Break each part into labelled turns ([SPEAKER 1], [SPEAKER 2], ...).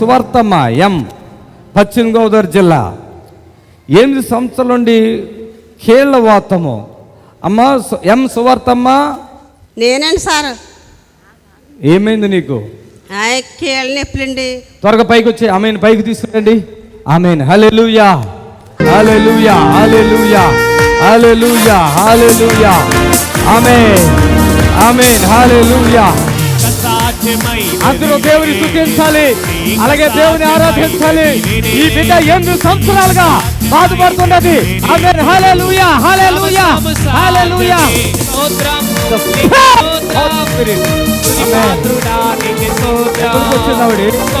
[SPEAKER 1] సువార్తమ్మ ఎం పశ్చిమ గోదావరి జిల్లా. ఎనిమిది సంవత్సరాల నుండి కీళ్ళ వాతము. అమ్మ ఎం సువార్తమ్మ?
[SPEAKER 2] నేనండి సార్?
[SPEAKER 1] ఏమైంది నీకు?
[SPEAKER 2] కీళ్ళ నొప్పులండి
[SPEAKER 1] త్వరగా పైకి వచ్చి ఆమెను పైకి తీసుకురండి. Amen hallelujah. Hallelujah hallelujah hallelujah hallelujah. Amen amen hallelujah. అందరూ దేవుని స్తుతించాలి అలాగే దేవుని ఆరాధించాలి ఈ బిడ్డ ఎనిమిది సంవత్సరాలుగా బాధపడుతున్నది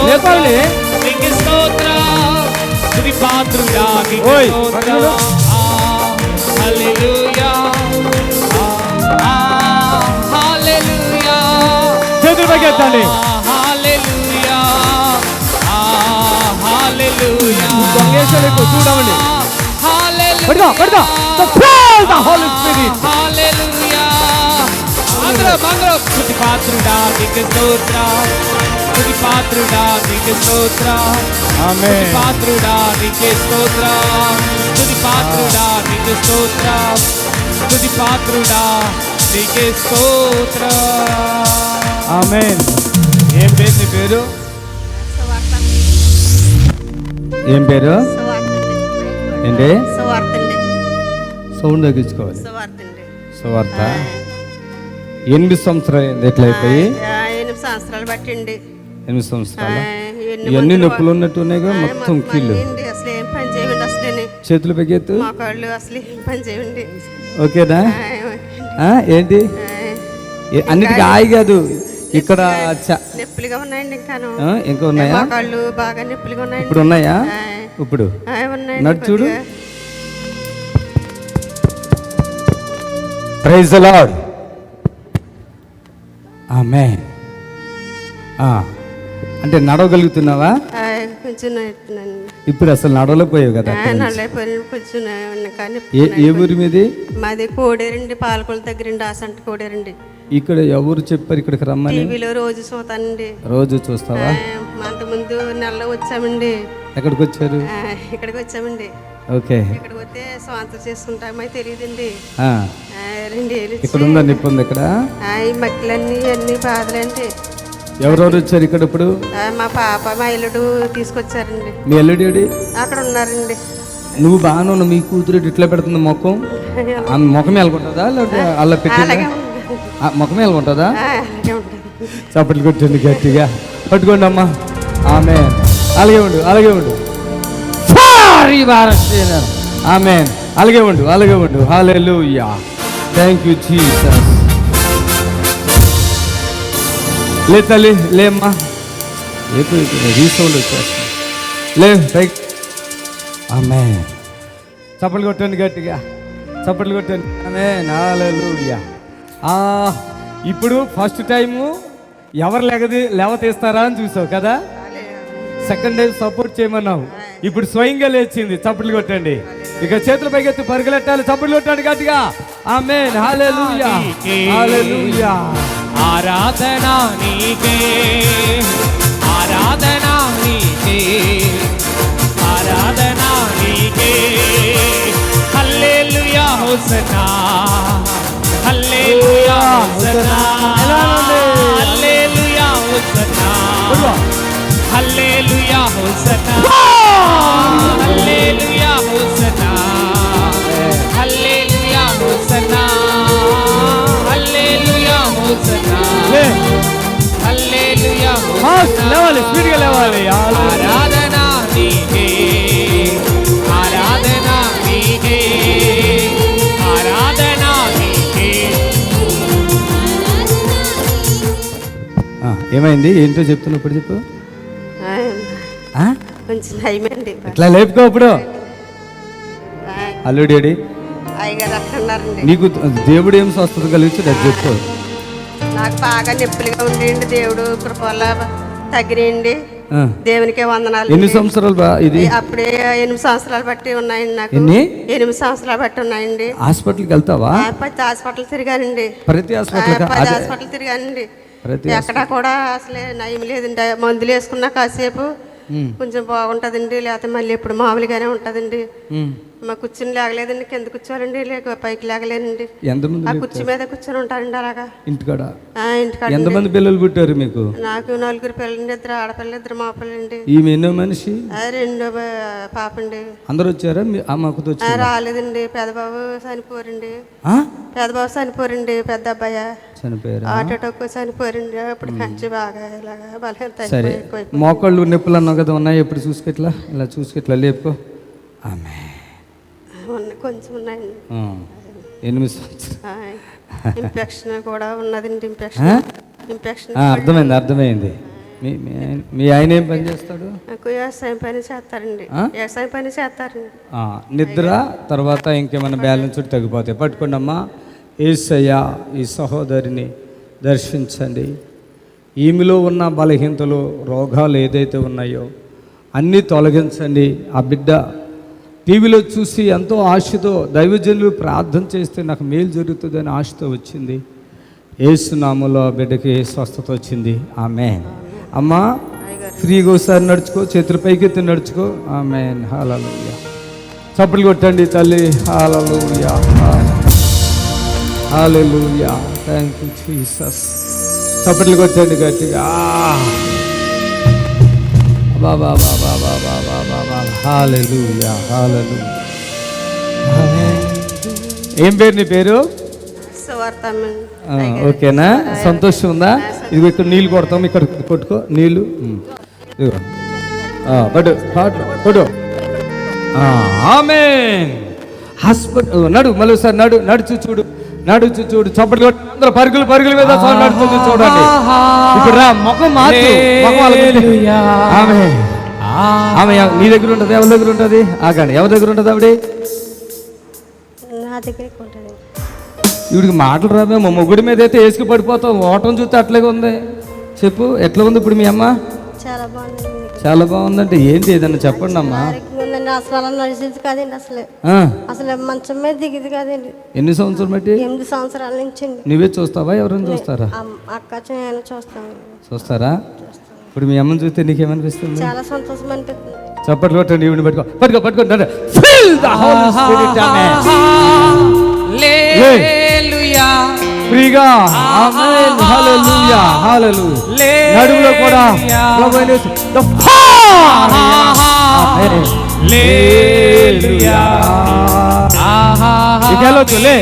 [SPEAKER 1] లేపాలి ఓయ్, పక్కన దొంగేశాలు ఎక్కువ చూడమండి. పడుకో పడుకో The praise the Holy Spirit.
[SPEAKER 3] స్తుతి పాత్రుడా నీకు స్తోత్రం. స్తుతి పాత్రుడా నీకు స్తోత్రం.
[SPEAKER 1] ఆమేన్.
[SPEAKER 3] పాత్రుడా నీకే స్తోత్రం. స్తుతి పాత్రుడా నీకు స్తోత్రం. స్తుతి పాత్రుడా నీకే స్తోత్రం.
[SPEAKER 1] ఆమేన్. ఏం పేరు నీ పేరు? ఏం పేరు? ఏంటి? సౌండ్ తగ్గించుకోవాలి. సువార్త. ఎనిమిది సంవత్సరాలు అయింది ఎట్లా అయిపోయి?
[SPEAKER 2] ఎనిమిది సంవత్సరాలు బట్టండి
[SPEAKER 1] ఎనిమిది సంవత్సరాలు.
[SPEAKER 2] ఎన్ని
[SPEAKER 1] ఇవన్నీ నొప్పులు ఉన్నట్టు ఉన్నాయి కదా
[SPEAKER 2] ఆయ్,
[SPEAKER 1] మొత్తం కీళ్ళు.
[SPEAKER 2] అసలు ఏం పని చేయండి అసలు
[SPEAKER 1] చేతులు పెగ్గెత్తు
[SPEAKER 2] మా కాళ్ళు అసలు ఏం పని చేయండి
[SPEAKER 1] ఓకేనా? ఏంటి? అన్నిటికీ ఆయి కాదు. ఇక్కడ
[SPEAKER 2] నొప్పులుగా ఉన్నాయండి ఇంకాను.
[SPEAKER 1] ఇంకా ఉన్నాయా?
[SPEAKER 2] కాళ్ళు బాగా నొప్పులుగా ఉన్నాయండి.
[SPEAKER 1] ఇప్పుడు ఉన్నాయా? ఇప్పుడు నడు చూడు. ప్రైజ్ లార్డ్ ఆమె అంటే నడవగలుగుతున్నావా?
[SPEAKER 2] కొంచెం
[SPEAKER 1] ఇప్పుడు అసలు నడవలేకపోయావు కదా
[SPEAKER 2] కొంచెం ఉన్నాయి
[SPEAKER 1] ఏ ఊరి మీది?
[SPEAKER 2] మాది కోడేరండి పాలకొల దగ్గరండి ఆసంట కోడేరండి.
[SPEAKER 1] ఇక్కడ ఎవరు చెప్పారు ఇక్కడికి రమ్మని?
[SPEAKER 2] టీవీలో రోజు చూతానండి
[SPEAKER 1] రోజు చూస్తావా?
[SPEAKER 2] అంతకుముందు నెలలో వచ్చామండి.
[SPEAKER 1] ఎక్కడికి వచ్చారు?
[SPEAKER 2] ఆ, ఇక్కడికి వచ్చామండి.
[SPEAKER 1] ఓకే.
[SPEAKER 2] ఇక్కడికి వస్తే స్వాంతం చేసుకుంటామో తెలియదండి. ఇచ్చి,
[SPEAKER 1] ఇక్కడ ఉందా నిప్పు ఉంది ఇక్కడ?
[SPEAKER 2] ఈ మక్కలన్నీ అన్ని బాధలండి.
[SPEAKER 1] ఎవరెవరు వచ్చారు ఇక్కడ ఇప్పుడు?
[SPEAKER 2] మా పాప మా ఇల్లుడు తీసుకొచ్చారండి.
[SPEAKER 1] మీ ఎల్లుడి
[SPEAKER 2] అక్కడ ఉన్నారండి.
[SPEAKER 1] నువ్వు బాగానే ఉన్నావు. మీ కూతురు ఇట్లా పెడుతుంది ముఖం. ముఖం వెళ్ళకుంటుందా లేకపోతే అలా పెట్టిందా?
[SPEAKER 2] అలాగే ఉంది
[SPEAKER 1] ఆ, ముఖం వెళ్ళకుంటుందా
[SPEAKER 2] ఆ, అలాగే ఉంటుంది.
[SPEAKER 1] చప్పట్లు కొట్టింది గట్టిగా. పట్టుకోండి అమ్మా ఆమె అలాగే ఉండు అలాగే ఉండు. సారీ ఆమె అలాగే ఉండు అలాగే ఉండు. హాలెలూయా థ్యాంక్ యూ జీసస్ లే తల్లి లేమ్మా. ఏపు రీసౌండ్ వచ్చేస్తుంది. లే ఆమె చప్పట్లు కొట్టండి గట్టిగా. చప్పట్లు కొట్టండి. ఆమె హాలెలూయా ఆ ఇప్పుడు ఫస్ట్ టైము ఎవరు లెగది లేవ తీస్తారా అని చూసావు కదా? సెకండ్ టైం సపోర్ట్ చేయమన్నావు. ఇప్పుడు స్వయంగా లేచింది చప్పట్లు కొట్టండి. ఇక చేతుల పైకెత్తి పరుగులెట్టాలి చప్పట్లు కొట్టండి గట్టిగా. ఆమె
[SPEAKER 3] ఆరాధన నీకే. ఆరాధన నీకే. ఆరాధన నీకే. Hallelujah hosanna.
[SPEAKER 1] లేవాలి స్పీడ్గా లేవాలి.
[SPEAKER 3] ఆరాధన నీకే.
[SPEAKER 1] ఏమైంది? ఏంటో చెప్పు.
[SPEAKER 2] ఆ? కొంచెం నయమండి
[SPEAKER 1] ఇట్లా లేపుకో ఇప్పుడు.
[SPEAKER 2] అక్కడ ఉన్నారండి.
[SPEAKER 1] నీకు దేవుడు ఏం స్వస్థత కలిగించి అది చెప్పు.
[SPEAKER 2] నాకు బాగా నొప్పులుగా ఉండేయండి దేవుడు కృప వల్ల తగ్గినాయండి.
[SPEAKER 1] ఆ.
[SPEAKER 2] దేవునికే వందనాలు
[SPEAKER 1] ఎన్ని సంవత్సరాలు ఇది?
[SPEAKER 2] అప్పుడే ఎనిమిది సంవత్సరాలు బట్టి ఉన్నాయండి నాకు.
[SPEAKER 1] ఎన్ని?
[SPEAKER 2] ఎనిమిది సంవత్సరాలు బట్టి ఉన్నాయండి.
[SPEAKER 1] హాస్పిటల్కి వెళ్తావా?
[SPEAKER 2] హాస్పిటల్ తిరిగానండి.
[SPEAKER 1] ప్రతి హాస్పిటల్
[SPEAKER 2] హాస్పిటల్ తిరిగానండి. ఎక్కడ కూడా అసలే నయం లేదండి. మందులు వేసుకున్నా కాసేపు కొంచెం బాగుంటుందండి. లేకపోతే మళ్ళీ ఇప్పుడు మామూలుగానే ఉంటుందండి. మా కూర్చుని లేగలేదండి. కింద కూర్చోవాలండి. లేక పైకి లేగలేనండి. ఆ కుర్చీ మీద కూర్చొని ఉంటారండి అలాగా.
[SPEAKER 1] ఇంటికాడ?
[SPEAKER 2] ఆ, ఇంటికాడ
[SPEAKER 1] ఎంతమంది పిల్లలు పుట్టారు మీకు?
[SPEAKER 2] నాకు నలుగురు పిల్లలండి. ఇద్దరు ఆడపిల్లలు ఇద్దరు మా పిల్లలండి
[SPEAKER 1] ఈమె ఎన్నో మనిషి?
[SPEAKER 2] రెండో బా- పాపండి.
[SPEAKER 1] అందరూ వచ్చారా? అమ్మకు
[SPEAKER 2] రాలేదండి. పెద్దబాబు చనిపోరండి పెద్దబాబు చనిపోరండి పెద్ద అబ్బాయి?
[SPEAKER 1] చనిపోయారా
[SPEAKER 2] అప్పుడు కంచి బాగా ఇలాగా బలహీనత
[SPEAKER 1] సరే. మోకాళ్ళు నొప్పులు అన్నావు కదా ఉన్నాయి ఎప్పుడు చూసుకెట్లా ఇలా చూసుకెట్లా లేపుకో. ఆమె
[SPEAKER 2] కొంచెం ఉన్నాయండి.
[SPEAKER 1] ఎనిమిది సంవత్సరాలు.
[SPEAKER 2] ఇన్ఫెక్షన్ కూడా ఉన్నదండి ఇన్ఫెక్షన్? ఇన్ఫెక్షన్
[SPEAKER 1] అర్థమైంది అర్థమైంది. మీ మీ ఆయన- ఏం పని చేస్తాడు?
[SPEAKER 2] వ్యవసాయం పని చేస్తారండి? వ్యవసాయం పని చేస్తారండి.
[SPEAKER 1] నిద్ర తర్వాత ఇంకేమైనా బ్యాలెన్స్ తగ్గిపోతాయి. పట్టుకోండి అమ్మా ఏసయ్యా ఈ సహోదరిని దర్శించండి. ఈమెలో ఉన్న బలహీనతలు రోగాలు ఏదైతే ఉన్నాయో అన్నీ తొలగించండి. ఆ బిడ్డ టీవీలో చూసి ఎంతో ఆశతో దైవజనులు ప్రార్థన చేస్తే నాకు మేలు జరుగుతుందని ఆశతో వచ్చింది. ఏసునామంలో ఆ బిడ్డకి స్వస్థత వచ్చింది. ఆమె అమ్మా ఫ్రీగా ఒకసారి నడుచుకో చేతులు పైకెత్తి నడుచుకో. ఆమె హాలూయా చప్పట్లు కొట్టండి తల్లి. Hallelujah hallelujah thank you Jesus చప్పట్లు కొట్టండి గట్టిగా. బాబా బాబా బాబా బాబా బాబా హాలూయా హాలూయా ఏం పేరు నీ పేరు? ఓకేనా? సంతోషం ఉందా? ఇది ఇక్కడ నీళ్ళు కొడతాం ఇక్కడ కొట్టుకో. నీళ్ళు? పాటు కొట్టు ఆమె హాస్పిటల్ నడు మళ్ళీ సార్ నడు నడుచు చూడు. నడుచు చూడు చప్పట్లు కొట్టు అందరూ పరుగులు పరుగుల మీద నడుస్తుంది చూడండి. ఇప్పుడు రా ముఖం మార్చు ఆమె ఆమె నీ దగ్గర ఉంటుంది ఎవరి దగ్గర ఉంటుంది? ఆగండి ఎవరి దగ్గర ఉంటుంది ఆవిడ?
[SPEAKER 2] నా దగ్గరికి ఉంటుంది
[SPEAKER 1] వీడికి మాటలు రావే మా మొగుడి మీద అయితే వేసుకు పడిపోతాం ఓటం చూస్తే అట్లాగే ఉంది. చెప్పు ఎట్లా ఉంది ఇప్పుడు మీ అమ్మ?
[SPEAKER 2] చాలా
[SPEAKER 1] బాగుందంటే ఏంటి ఏదన్నా చెప్పండి అమ్మా
[SPEAKER 2] ఉందండి. అసలు అలా నడిచేది కాదండి అసలు. అసలు మంచం మీద దిగేది కాదండి.
[SPEAKER 1] ఎన్ని సంవత్సరాలు బట్టి
[SPEAKER 2] ఎనిమిది సంవత్సరాల నుంచి
[SPEAKER 1] నువ్వే చూస్తావా? ఎవరైనా చూస్తారా?
[SPEAKER 2] అక్క నేను చూస్తాను
[SPEAKER 1] చూస్తారా? ఇప్పుడు మీ అమ్మని చూస్తే నీకేమనిపిస్తుంది?
[SPEAKER 2] చాలా సంతోషం అనిపిస్తుంది.
[SPEAKER 1] చప్పట్లు కొట్టండి ఈవిని పట్టుకో. పట్టుకో పట్టుకో.
[SPEAKER 3] హల్లెలూయా.
[SPEAKER 1] ఫ్రీగా. ఆమేన్ హల్లెలూయా హల్లెలూయా. నడుములో కూడా. ఆమేన్.
[SPEAKER 3] హల్లెలూయా ఆహా
[SPEAKER 1] ఇక వెళ్ళొచ్చు లే.